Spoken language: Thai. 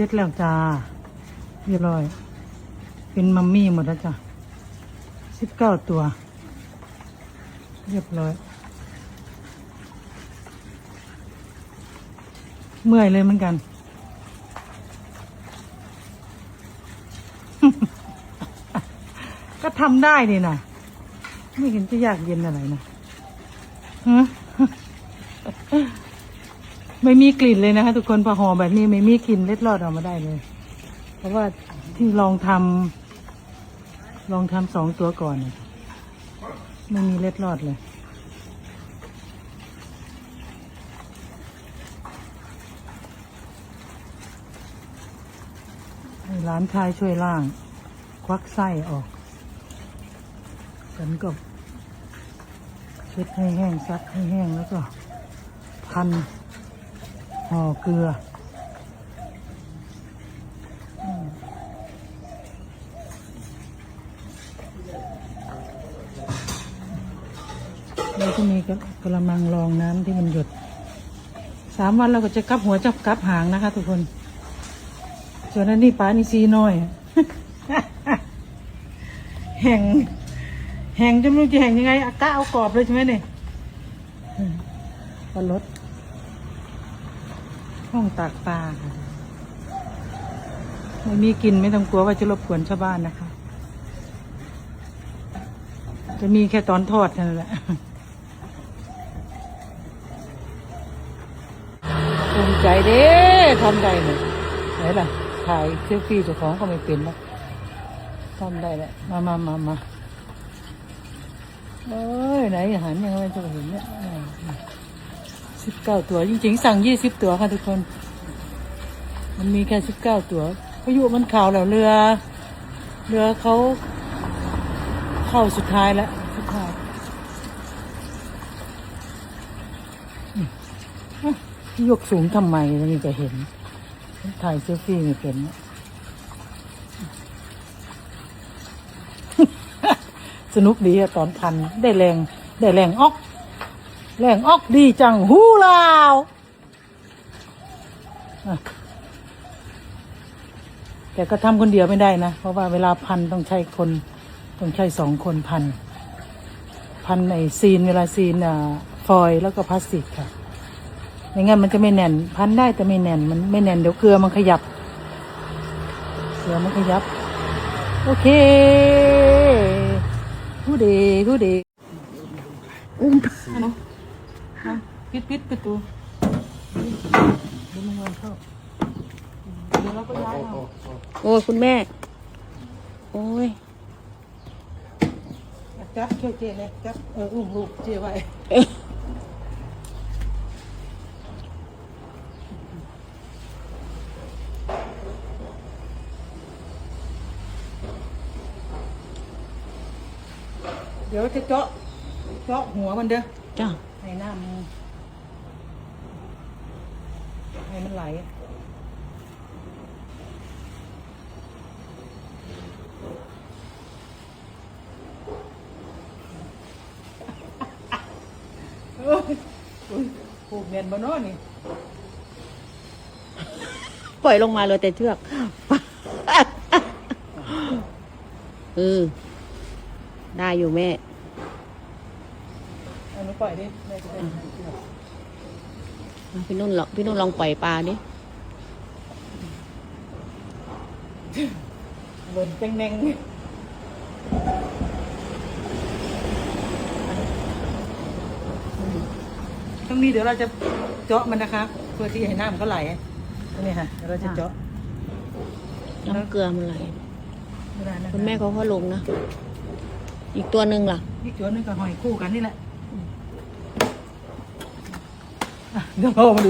ร็จแล้วจ้า เรียบร้อย เป็นมัมมี่หมดแล้วจ้ะสิบเก้าตัว เรียบร้อย เมื่อยเลยเหมือนกัน ก็ทำได้นี่นะไม่เห็นจะยากเย็นอะไรนะฮะ ไม่มีกลิ่นเลยนะคะ ทุกคนพอห่อแบบนี้ไม่มีกลิ่นเล็ดลอดออกมาได้เลย เพราะว่าที่ลองทำลองทำสองตัวก่อนไม่มีเล็ดลอดเลยให้านชายช่วยล่าง ควักไส้ออกฉันก็เช็ดให้แห้งซักให้แห้งแล้วก็พัน ห่อเกลืออืมแล้วก็มีกระมังรองน้ำที่มันหยด สามวันเราก็จะกลับหัวจับกลับหางนะคะ ทุกคน ส่วนอันนี้ปลานี่ซีน้อย แห่ง แห่งจะไม่รู้จะแห่งยังไงอากาเอากรอบเลยใช่ไหมเนี่ยปลารถ ห้องตากปลาค่ะไม่มีกินไม่ต้องกลัวว่าจะรบกวนชาวบ้านนะคะ จะมีแค่ตอนทอดเท่านั้นแหละภูมิใจเด้ทำได้เลยไหนล่ะถ่ายเซลฟี่เจ้าของก็ไม่เป็นแล้วทำได้แหละมามามามาเอ้ยไหนหารยังไงจะเห็นเนี่ย สิบเก้าตัว จริงๆ สั่งยี่สิบตัวค่ะทุกคน มันมีแค่สิบเก้าตัวพายุมันข่าวแล้วเรือ เรือเขาเข้าสุดท้ายแล้วสุดท้ายยกสูงทำไมนี่จะเห็น ถ่ายเซลฟี่ไม่เป็นสนุกดีอะตอนพัน ได้แรง ได้แรงออก แรงออกดีจังฮู้ลาวอะแต่ก็ทำคนเดียวไม่ได้นะ เพราะว่าเวลาพันต้องใช้คน ต้องใช้สองคนพัน พันในซีนเวลาซีนอ่าฟอยแล้วก็พลาสติกค่ะไม่งั้นมันจะไม่แน่น พันได้แต่ไม่แน่น มันไม่แน่นเดี๋ยวเกลือมันขยับ เกลือมันขยับ โอเคผู้ดีผู้ดีอุ้มนะ ปิดปิดประตูเดี๋ยวมันวนเข้าเดี๋ยวเราก็ย้ายเอาโอ้ยคุณแม่ โอ้ยจับเขี้ยวเจเลยจับเอออุ้มลูกเจไว้เดี๋ยวจะเจาะเจาะหัวมันเด้อจ้าให้น้ำมัน ให้มันไหลโอ้ยโอ้ยผูกเงินบนโน้นนี่ ปล่อยลงมาเลยแต่เชือก เออ ได้อยู่แม่ เอาหนูปล่อยดิแม่จะได้หาเชือก พี่นุ่นลองพี่นุ่นลองปล่อยปลาดิหล่นเต็งเน่งตรงนี้เดี๋ยวเราจะเจาะมันนะคะเพื่อที่ให้น้ำเขาไหลตรงนี้ค่ะเดี๋ยวเราจะเจาะน้ำเกลือมันไหลไม่ได้นะคะคุณแม่เขาก็ลงนะ อีกตัวหนึ่งล่ะ อีกตัวหนึงก็หอยคู่กันนี่แหละ อะเดี๋ยวเรามาดู